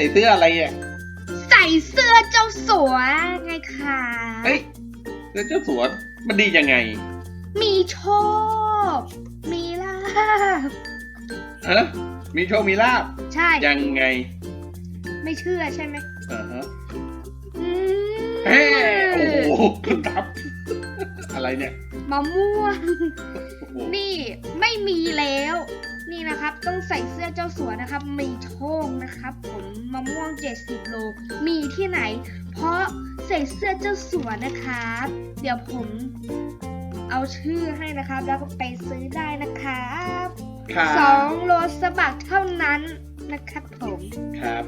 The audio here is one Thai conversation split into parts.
ลูกชายใส่เสื้ออะไรอะใส่เสื้อเจ้าสัวไงคะเฮ้ยแล้วเจ้าสัวมันดียังไง มีโชค มีลาบฮะมีโชค มีลาบ ใช่ ยังไง ไม่เชื่อใช่ไหมอ่าฮะอืมเฮ้โอ้โหคุณทับ อะไรเนี่ย มะม่วง โอ้โหนี่ไม่มีแล้ว นี่นะครับต้องใส่เสื้อเจ้าสัวนะครับมีโชคนะครับผมมะม่วง 70 โล มีที่ไหน เพราะใส่เสื้อเจ้าสัวนะครับ เดี๋ยวผมเอาชื่อให้นะครับ แล้วก็ไปซื้อได้นะครับครับสองโลสบักเท่านั้นนะครับผมครับ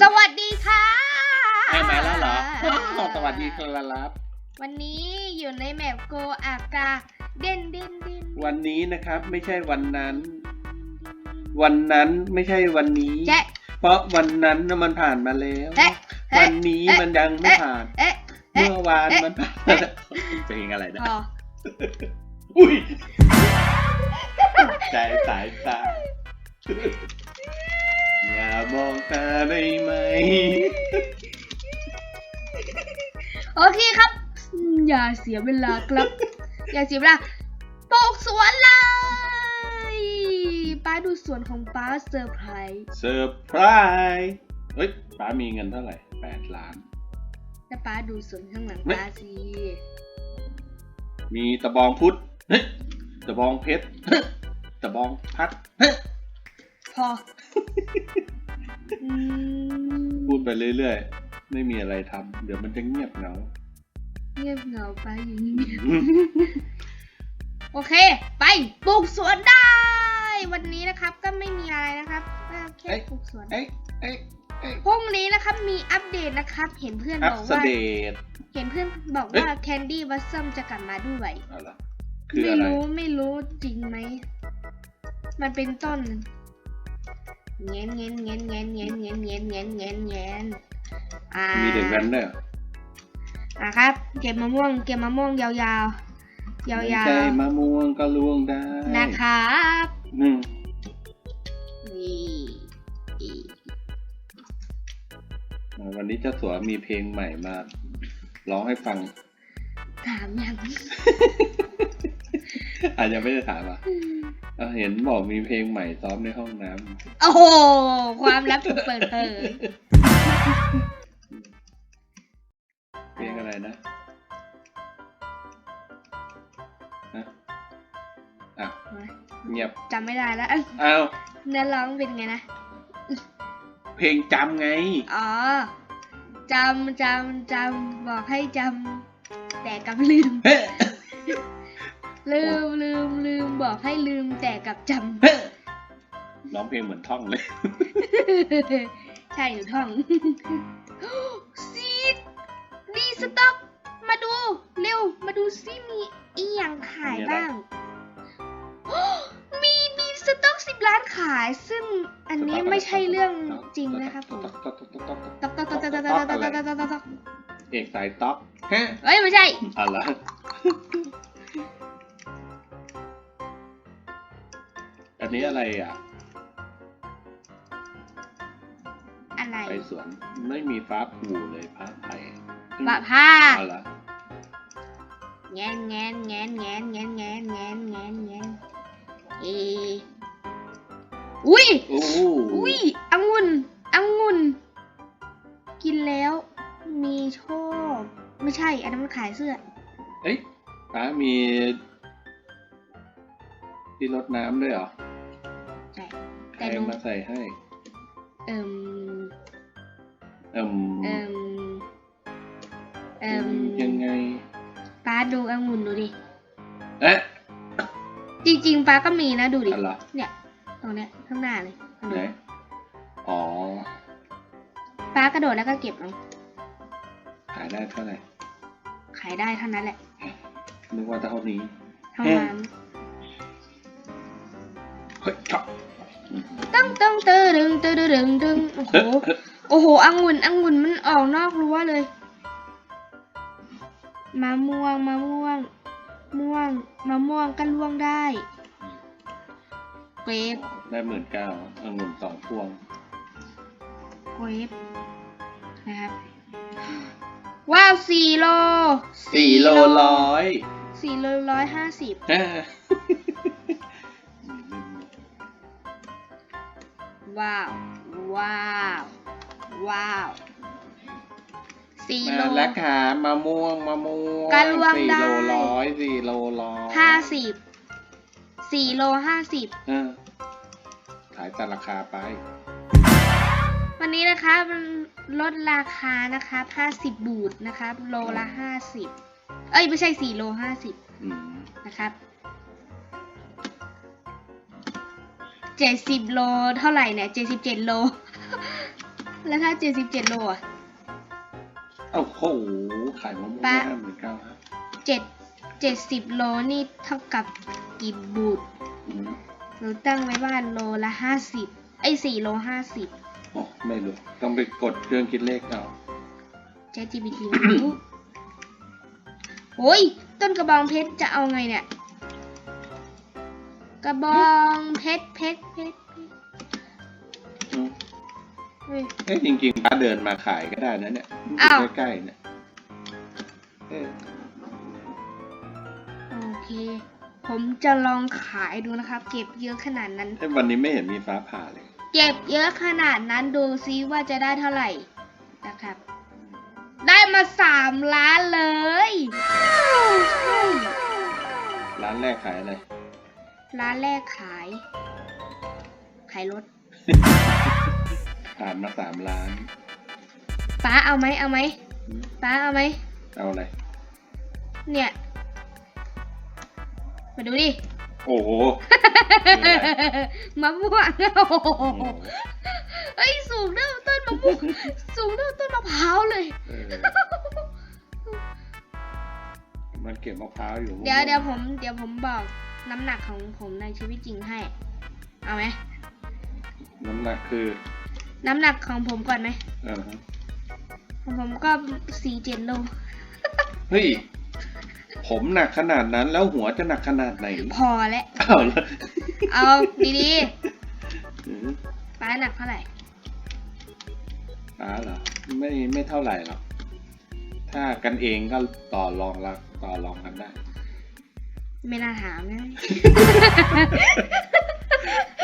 สวัสดีค่ะไอ้มาแล้วเหรออ้าวสวัสดีครับ วันนี้อยู่ในแมปโกอากา เด่นเด่นเด่นวันนี้นะครับ ไม่ใช่วันนั้น วันนั้นไม่ใช่วันนี้ แจ๊ะเพราะวันนั้นน่ะมันผ่านมาแล้วเอ๊ะเอ๊ะวันนี้มันยังไม่ผ่าน เอ๊ะเอ๊ะเมื่อวานเอ๊ะมันผ่านเอ๊ะเพลงอะไรนะ อ๋ออุ้ยใจสายตา อย่ามองตาได้ไหม โอเคครับอืมอย่าเสียเวลาครับ อย่าเสียเวลาปลูกสวนเลยป้าดูสวนของป้าเซอร์ไพรส์เซอร์ไพรส์เฮ้ยป้ามีเงินเท่าไหร่แปดล้านแล้วป้าดูสวนข้างหลังไม่ป้าสิมีตะบองพุธเฮ้ยตะบองเพชรเฮ้ยตะบองพัดเฮ้ยพออืมพูดไปเรื่อยๆ ไม่มีอะไรทำเดี๋ยวมันจะเงียบเหงา เงียบเหงาไปอย่างนี้โอเค ไปปลูกสวนได้ วันนี้นะครับก็ไม่มีอะไรนะครับก็แค่เอ้ยปลูกสวนเอ้ยเอ้ยเอ้ยพรุ่งนี้นะครับมีอัปเดตนะครับ เห็นเพื่อนอับพอกสว่า เดต เห็นเพื่อนบอกเอ้ยว่าแคนดี้วัสซัมจะกลับมาด้วยอะไรคือไม่อะไรรู้ไม่รู้จริงไหม มันเป็นต้นเงี้ยเงี้ยเงี้ยเงี้ยเงี้ยเงี้ยเงี้ยเงี้ยเงี้ยเงี้ยอ่ามีเด็กแว้นด้วยเหรอ อะครับ เก็บมะม่วง เก็บมะม่วงยาวๆ ยาวไม่ใช่มะม่วงก็ล่วงได้ๆนะครับอืมนี่วันนี้เจ้าสัวมีเพลงใหม่มาร้องให้ฟัง ถามยังอาจจะไม่ได้ถามอะเอ้าเห็นบอกมีเพลงใหม่ซ้อมในห้องน้ำโอ้โห ความลับถูกเปิดเผย งียบจำไม่ได้แล้วอ้าวเนื้อร้องเป็นไงนะ เพลงจำไง อ๋อจำจำจำบอกให้จำแต่กลับลืมเฮ้ลืมลืมลืมบอกให้ลืมแต่กลับจเฮ้ร้องเพลงเหมือนท่องเลยำใช่หนูท่องซีดดีสต็อกมาดู เร็ว มาดูซิมีอีหยังขายบ้างมีมี สต็อกสิบล้านขาย ซึ่งอันนี้ไม่ใช่เรื่องจริงนะครับผมต๊อกต๊อกต๊อกต๊อกต๊อกต๊อกต๊อกต๊อกต๊อกต๊อกต๊อกต๊อกต๊อกต๊อกต๊อกต๊อกเอกสายต๊อกฮะเฮ้ยไม่ใช่อะไรอันนี้อะไรอะ อะไรไปสวนไม่มีฟ้าผูเลยฟ้าไผ่ปะผ้าอะไรแงนแงนแงนแงนแงนแงนแงนแงนแงนเอ อุ้ยโอ้โหอุ้ยองุ่นองุ่นกินแล้ว มีโชค ไม่ใช่ อันนั้นมันขายเสื้อ เอ้ยฟ้ามีที่รดน้ำด้วยเหรอใช่ใครแต่หนูมาใส่ให้ เอิ่มเอิ่มเอิ่มเอิ่มยังไงป้าดูองุ่นดูดิ เอ๊ะจริงๆป้าก็มีนะดูดิ อะไรเนี่ยต รงเนี้ยข้างหน้าเลยไหนอ๋อป้ากระโดดแล้วก็เก็บเอาขายได้เท่าไหร่ขายได้เท่านั้นแหละนึกว่าเท่านี้เท่านั้นเฮ้ยชอบตึ้งตึ้งตึ้งดึงตึ้งดึงดึงโอ้โหโอ้โหองุ่นองุ่นมันออกนอกรั้วเลยมะม่วงมะม่วง ม่วงมะม่วงก็ล่วงได้ เวฟได้หมื่นเก้าองุ่นสองพวงเวฟนะครับ ว้าวสี่โลสี่โลร้อยสี่โลร้อยห้าสิบเอ้อว้าว ว้าว ว้าวสี่โลมาแล้วค่ะมะม่วงมะม่วงกะลวงสี่ได้โลร้อยสี่โลร้อยห้าสิบสี่โลห้าสิบเออขายแต่ราคาไป วันนี้นะคะมันลดราคานะครับห้าสิบบูทนะครับ โลละห้าสิบเอ้ย ไม่ใช่สี่โลห้าสิบอืมนะครับเจ็ดสิบโลเท่าไหร่เนี่ยเจ็ดสิบเจ็ดโล แล้วถ้าเจ็ดสิบเจ็ดโลอะโอ้โห ขายมะม่วงปะห้าหมื่นเก้าครับเจ็ดเจ็ดสิบโลนี่เท่ากับกี่บูท อืมเราตั้งไว้ว่าโลละห้าสิบไอ้สี่โลห้าสิบโอ้ไม่รู้ ต้องไปกดเครื่องคิดเลขเอาแจ GPT ไม่รู้โอ้ยต้นกระบองเพชรจะเอาไงเนี่ย กระบองเพชรเพชรเพชรเพชรอืมเฮ้ย เอ้ยจริงๆป้าเดินมาขายก็ได้นะเนี่ยอ้าว ใกล้ๆเนี่ยเออโอเค ผมจะลองขายดูนะครับ เก็บเยอะขนาดนั้นเอ้ยวันนี้ไม่เห็นมีฟ้าผ่าเลย เก็บเยอะขนาดนั้นดูซิว่าจะได้เท่าไหร่นะครับ ได้มาสามล้านเลยใช่ร้านแรกขายอะไร ร้านแรกขาย ขายรถ ผ่านมาสามล้าน ป้าเอาไหมเอาไหมอืมป้าเอาไหมเอาอะไร เนี่ย มาดูดิ โอ้โหนี่อะไรมะม่วงโอ้โหโอ้โหเอ้ยสูงเท่าต้นมะม่วงสูงเท่าต้นมะพร้าวเลย เออมันเก็บมะพร้าวอยู่เดี๋ยวเดี๋ยวผม เดี๋ยวผมบอกน้ำหนักของผมในชีวิตจริงให้ เอาไหม น้ำหนักคือน้ำหนักของผมก่อนไหม เออฮะของผมก็สี่เจ็ดโล เฮ้ย ผมหนักขนาดนั้นแล้วหัวจะหนักขนาดไหนพอแล้วอ้าวแล้วเอาดีอืมๆป้าหนักเท่าไหร่ป้าเหรอไม่ไม่เท่าไหร่หรอกถ้ากันเองก็ต่อรองละต่อรองกันได้ ไม่น่าถามนะ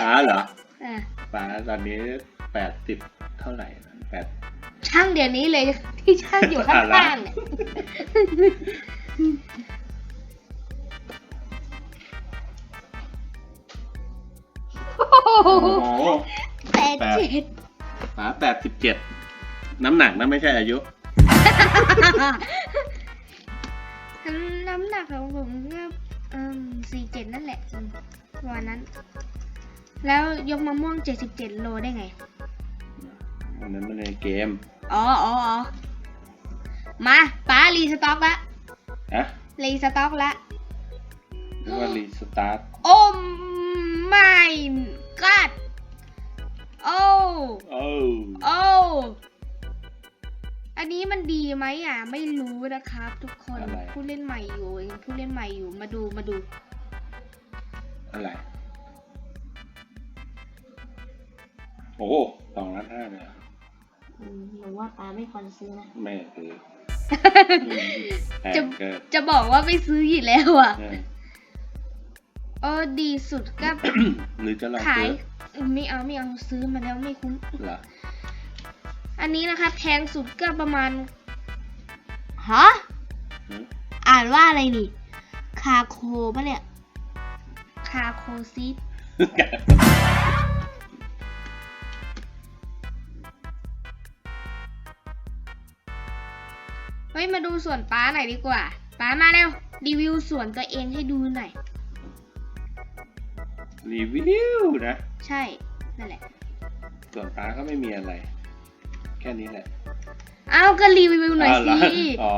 ป้าเหรอเออป้าตอนนี้แปดสิบเท่าไหร่นะแปดช่างเดี๋ยวนี้เลยที่ช่างอยู่ข้างๆเนี่ย โอ้โหแปดเจ็ดป้าแปดสิบเจ็ดน้ำหนักนะไม่ใช่อายุ น้ำหนักของผมก็สี่เจ็ดนั่นแหละอืมวันนั้น แล้วยกมะม่วงเจ็ดสิบเจ็ดโลได้ไงวันนั้นมันในเกม อ๋ออ๋ออ๋อมาป้ารีสต็อกละ ฮะรีสต็อกละหรือว่ารีสตาร์ทโอ้ไม่กัดโอ้โอ้โอ้อันนี้มันดีไหมอะ ไม่รู้นะครับ ทุกคนอะไร ผู้เล่นใหม่อยู่ยังผู้เล่นใหม่อยู่มาดูมาดู อะไร โอ้สองล้านห้าเลยเหรออืมหนูว่าป้าไม่ควรซื้อนะ แม่คือแพ จะงเกินจะบอกว่าไม่ซื้ออยู่แล้วอะเออเออดีสุดก็หรือจะลองขายซื้อไม่เอาไม่เอาซื้อมาแล้วไม่คุ้มเหรออันนี้นะคะแพงสุดก็ประมาณฮะหืออ่านว่าอะไรนี่ คาโคปะเนี่ย คาโคซี ฮ้ยมาดูสวนป้าหน่อยดีกว่าป้ามาเร็วรีวิวสวนตัวเองให้ดูหน่อย รีวิวนะ ใช่ นั่นแหละ ส่วนป้าก็ไม่มีอะไร แค่นี้แหละอ้าวก็รีวิวหน่อยาวเหรสิอ๋อ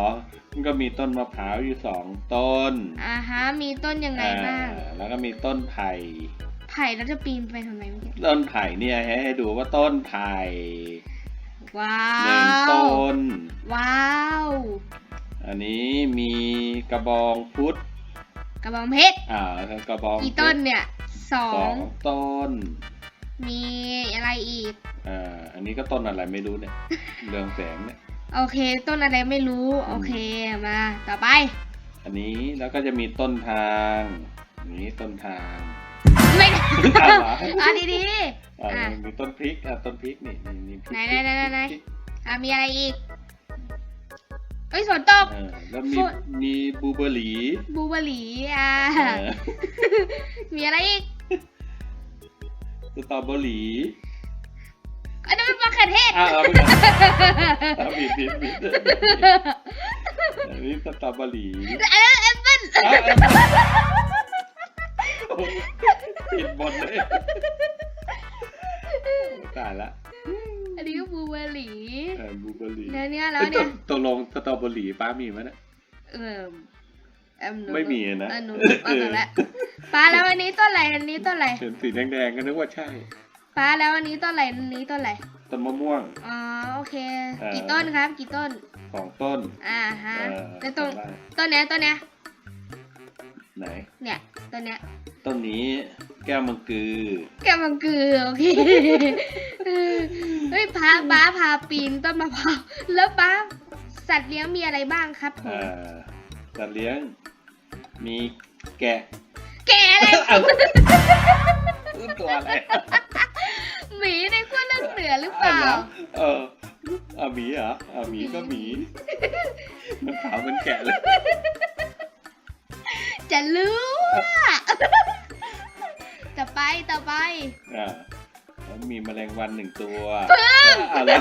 มันก็มีต้นมะพร้าวอยู่สองต้น อ่าฮะ มีต้นยังไงบ้างอ่แล้วก็มีต้นไผ่ ไผ่แล้วจะปีนไปทำไมเมื่อกี้ต้นไผ่เนี่ยให้ให้ดูว่าต้นไผ่ ว้าหนึ่งวต้นว้าว อันนี้มีกระบองพุทธกระบองเพชรอ่ากระบองกี่ต้นเนี่ยสอสองงต้นมีอะไรอีก อ่าอันนี้ก็ต้นอะไรไม่รู้เนี่ย เรืองแสงเนี่ย โอเค ต้นอะไรไม่รู้ โอเคมา ต่อไป อันนี้แล้วก็จะมีต้นทางอันนี้ต้นทาง ไม่ได้อะไรวะอะดีอ่าอะ มีต้นพริกอะต้นพริกนี่นี่นี่พริกไหนไหนไหนไหนไหน พริกๆอะมีอะไรอีกเอ้ยฝนตก เออแล้วมีฝน มีบลูเบอร์รี่บลูเบอร์รี่อะเออมีอะไรอีกสตรอเบอร์รี่อันนั้นเป็นมะเขือเทศ อ่าเอาไปก่อนอะผิดผิดผิดอันนี้สตรอเบอร์รี่อันนั้นแอปเปิ้ล อะโอ้ ผิดหมดเลยตายละอันนี้ก็บลูเบอร์รี่เออบลูเบอร์รี่แล้วเนี่ยแล้วเอ้ยเนี่ยตกลงสตรอเบอร์รี่ป้ามีไหมเนี่ยเออแอมหนูไม่มีนะเออหนูเอาแต่ละป้าแล้วอันนี้ต้นอะไรอันนี้ต้นอะไรเห็นสีแดงๆก็นึกว่าใช่ป้าแล้วอันนี้ต้นอะไรอันนี้ต้นอะไรต้นมะม่วงอ๋อโอเคเออกี่ต้นครับ กี่ต้นสองต้น อ่าฮะเออแล้วตรงจำได้ต้นเนี้ยต้นเนี้ย ไหน เนี่ยต้นเนี้ยต้นนี้แก้วมังกือ แกมังกือโอเคเออเฮ้ยป้าป้าพาปีนต้นมะพร้าวแล้วป้าสัตว์เลี้ยงมีอะไรบ้างครับผม อ่าสัตว์เลี้ยง มีแกะ แกอะไรเอาตัวอะไรหมีในขั้วโลกเหนือหรือเปล่าะเออเอาหมีเหรอเอาหมีก็หมี มันขาวเหมันแกะเลย จะรู้อะต่อไปต่อไป อ่าแล้วมีแมลงวันหนึ่งตัวเอาแล้ว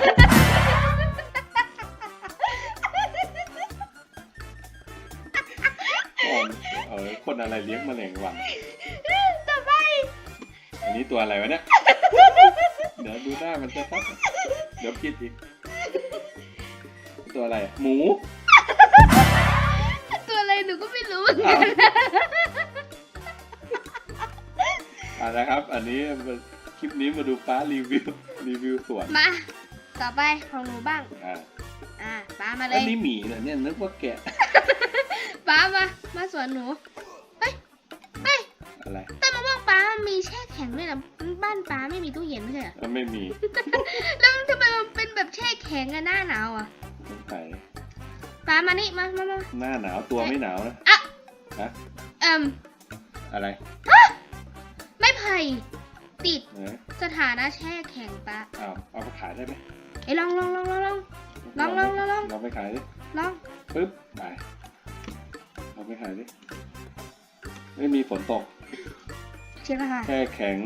คนเออคนอะไรเลี้ยงแมลงวัน ต่อไป อันนี้ตัวอะไรวะเนี่ย เดี๋ยวดูหน้ามันจะชัดเดี๋ยวคิดอีก ตัวอะไร หมูตัวอะไรห นูก็ไม่รู้เหมือนอ้ากัวนอ่านะครับ อันนี้มันคลิปนี้มาดูป้ารีวิวรีวิวสวนมาต่อไปของหนูบ้าง อ่าอ่าป้ามาเลอันยนี้หมีเหรอเนี่ยนึกว่าแกะป้ามามาสวนหนูเฮ้ยเฮ้ยอะไรต้นมะม่วงป้ามีแช่แข็งด้วยนะบ้านป้าไม่มีตู้เย็นไม่ใช่เหรอมันไม่มีแล้วทำไมมันเป็นแบบแช่แข็งอะหน้าหนาวอะสงสัย ป้ามานี่มามามาหน้าหนาวตัวไม่หนาวนะอะฮะเอิ่มอะไรไม่ไผ่ติดเนะสถานะแช่แข็งป้าอ้าวเอาไปขายได้ไหมเอ้ยลองลองลองลองลอง ลองลองลองลอง ลองไปขายดิลองปึ๊บไปเอาไปขายดิไม่มีฝนตกเช็คราคาแช่แข็ง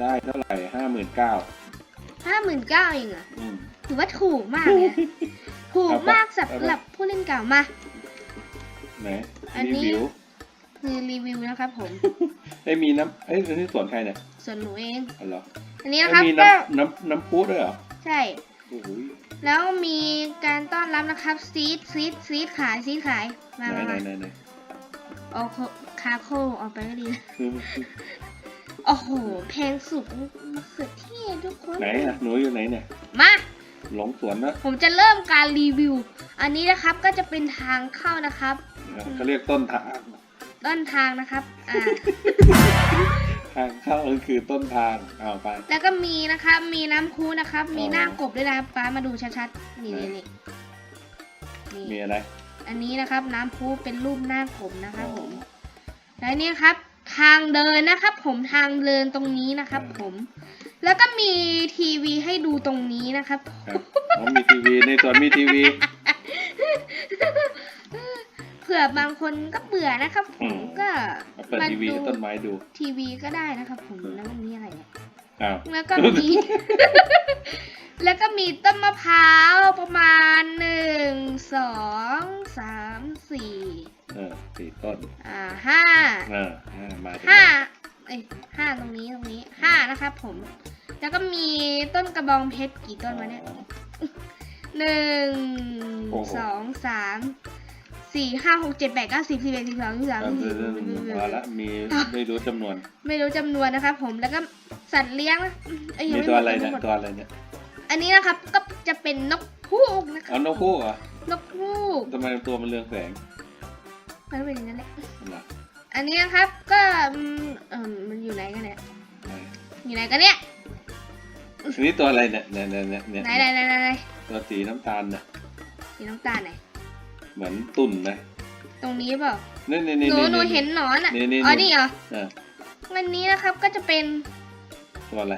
ได้เท่าไหร่ห้าหมื่นเก้าห้าหมื่นเก้าเองเหรออืม ถือว่าถูกมากเลยนะ ถูกเอาปะมากสำหรับผู้เล่นเก่ามา ไหนอันรีนี้วิวคือรีวิวนะครับผมไอ้ยมีน้ำเอ้ยอันนี้สวนใครเนี่ยส่วนหนูเอง อ๋อเหรออันนี้เอ้นะครับยมีก็น้ำน้ำน้ำพุด้วยเหรอใช่ โอ้โหแล้วมีการต้อนรับนะครับซีดซีดซีดขายซีดขายมาไหนมาไหนมาไหนไหนโอโคคาโคออกไปก็ดีนะคือโอ้โหแพงสุดมะเขือเทศทุกคน ไหนอะหนูอยู่ไหนเนี่ยมา หลงสวนนะผมจะเริ่มการรีวิว อันนี้นะครับก็จะเป็นทางเข้านะครับเขาเรียกต้นทาง ต้นทางนะครับอ่าทางเข้าก็คือต้นทางเอาไป แล้วก็มีนะครับ มีน้ำคูนะครับ มีอ๋อหน้ากบด้วยนะครับป้ามาดูชัดๆ นี่นี่นี่มีนี่อะไร อันนี้นะครับ น้ำพุเป็นรูปหน้ากบนะครับผม และนี่ครับ ทางเดินนะครับ ผมทางเดินตรงนี้นะครับ ผม แล้วก็มีทีวีให้ดูตรงนี้นะครับ ครับผมมีทีวีในสวนมีทีวี เผื่อบางคนก็เบื่อนะครับ ผอืมม ก็เอาเปิดทีวีกับต้นไม้ดูทีวีก็ได้นะครับ ผมแล้วมันมีอะไรเนี่ย อ้าว แล้วก็มี แล้วก็มีต้นมะพร้าวประมาณหนึ่งสองสามสี่เออสี่ต้นอ่าห้าเอออ่ามาถึงห้าแล้วเอ้ยห้าตรงนี้ตรงนี้ห้านะครับผม แล้วก็มีต้นกระบองเพชรกี่ต้นวะเนี่ยหนึ่งสองสามสี่ห้าหกเจ็ดแปดเก้าสิบสิบเอ็ดสิบสองสิบสามสิบสี่สิบห้าจ็ดสิบแล้าสิบสิบเอ็ม่รู้าก็ดสิบแปดสิบเก้าสิบสิบเอ็บสงสิมสิบสี่สิบห้าสิบหกสิบเจ็สิบแปดสิบเก้าสิอ็ดงมีตัวอะไาสิบกสิบเจ็ดสิบแปดสิเก้าสิอ็ดสิบสองสิบสามสิบสี่สิบห้าสิบหกสิบเจ็ดสิบแเก้าสิบบเอ็ดสิบสองสิบมสิกสิบเจ็ดสิบป็ดสองสิางนี้าหกสิเป็นสิบสองสิบสามสิบสี่สิบห้าสิบหกสิบเจ็ดสิบแปบเก้เออมันอยู่ไหนกันเนี่ยอยู่ไหนกันเนี่ย อันนี้ตัวอะไรเนี่ยเนี่ยเนี่ยเนี่ยเนี่ยไหนไหนไหนไหนไหนตัวสีน้ำตาลเนี่ยสีน้ำตาลไหนเหมือนตุ่นไหมตรงนี้เปล่านี่นี่นี่หนูหนูเห็นหนอนอะนี่นี่อ๋อนี่เหรอเออวันนี้นะครับก็จะเป็นตัวอะไร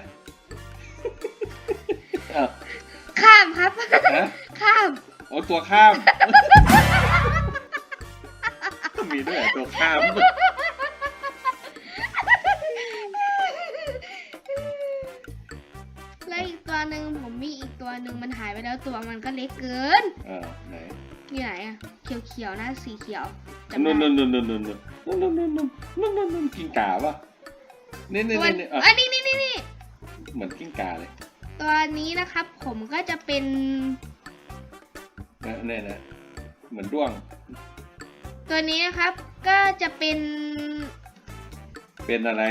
อ้าวข้ามครับ ฮะข้าม โอ้ตัวข้าม มีด้วยเหรอตัวข้าม หนึ่งมันหายไปแล้วตัวมันก็เล็กเกินเออไหนอยู่ไหนอะเขียวเขียวๆนะสีเขียวจำนู่นได้นู่นนู่นนู่นนู่นนู่นนู่นนู่นนู่นนู่นนู่นนู่นกิ้งก่าปะนี่นี่ตัวนี่นี่อะอันนี้นี่นี่นี่เหมือนกิ้งก่าเลยตัวนี้นะครับ ผมก็จะเป็นนะเนี่ยนะเหมือนด้วงตัวนี้นะครับ ก็จะเป็นเป็นอะไร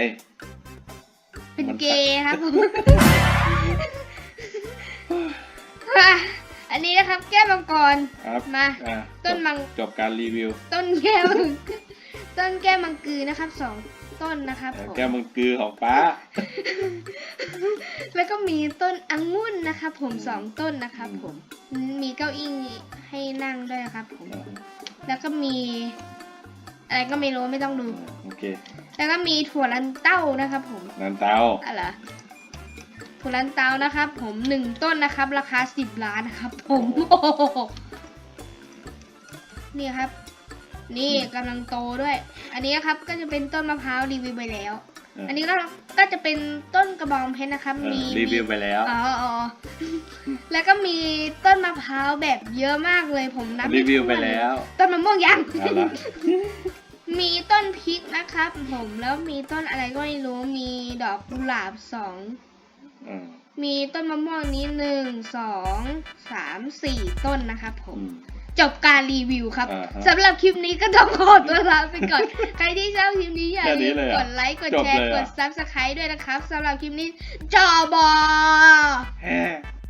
เป็นมันเกย์ครับผม อะอันนี้นะครับ แก้วมังกรครับมาอะต้นมังจบการรีวิวต้นแก้วต้นแก้วมังกือนะครับสองต้นนะครับเอ่อผมแก้วมังกือของป้า แล้วก็มีต้นองุ่นนะครับ ผมอืมสองต้นนะครับอืมผม มีเก้าอี้ให้นั่งด้วยนะครับ ผมอะแล้วก็มี อะไรก็ไม่รู้ไม่ต้องดู โอเคแล้วก็มีถั่วลันเต้านะครับ ผมนันเตาอะไร ถั่วลันเตานะครับ ผมหนึ่งต้นนะครับ ราคาสิบล้านนะครับ ผมโอ้นี่ครับ นี่กำลังโตด้วย อันนี้ครับก็จะเป็นต้นมะพร้าวรีวิวไปแล้ว อันนี้ก็ก็จะเป็นต้นกระบองเพชรนะครับ มีรีวิวไปแล้วอ๋ออ๋อแล้วก็มีต้นมะพร้าวแบบเยอะมากเลยผมนับม่รีวิวถ้นไปแล้ว ต้นมะม่วงยังมีต้นพริกนะครับ ผมแล้วมีต้นอะไรก็ไม่รู้มีดอกกุหลาบสอง มมีต้นมะม่วงนี้หนึ่งสองสามสี่ต้นนะครับผมอืมจบการรีวิวครับอ่าฮะสำหรับคลิปนี้ก็ต้องขอตัวลาไปก่อน ใครที่ชอบคลิปนี้อย่าแค่นี้ลืมเลยเหรกอดไลค์กดจบแชร์เลยกเหรอดซับสไครต์ด้วยนะครับสำหรับคลิปนี้จอบอย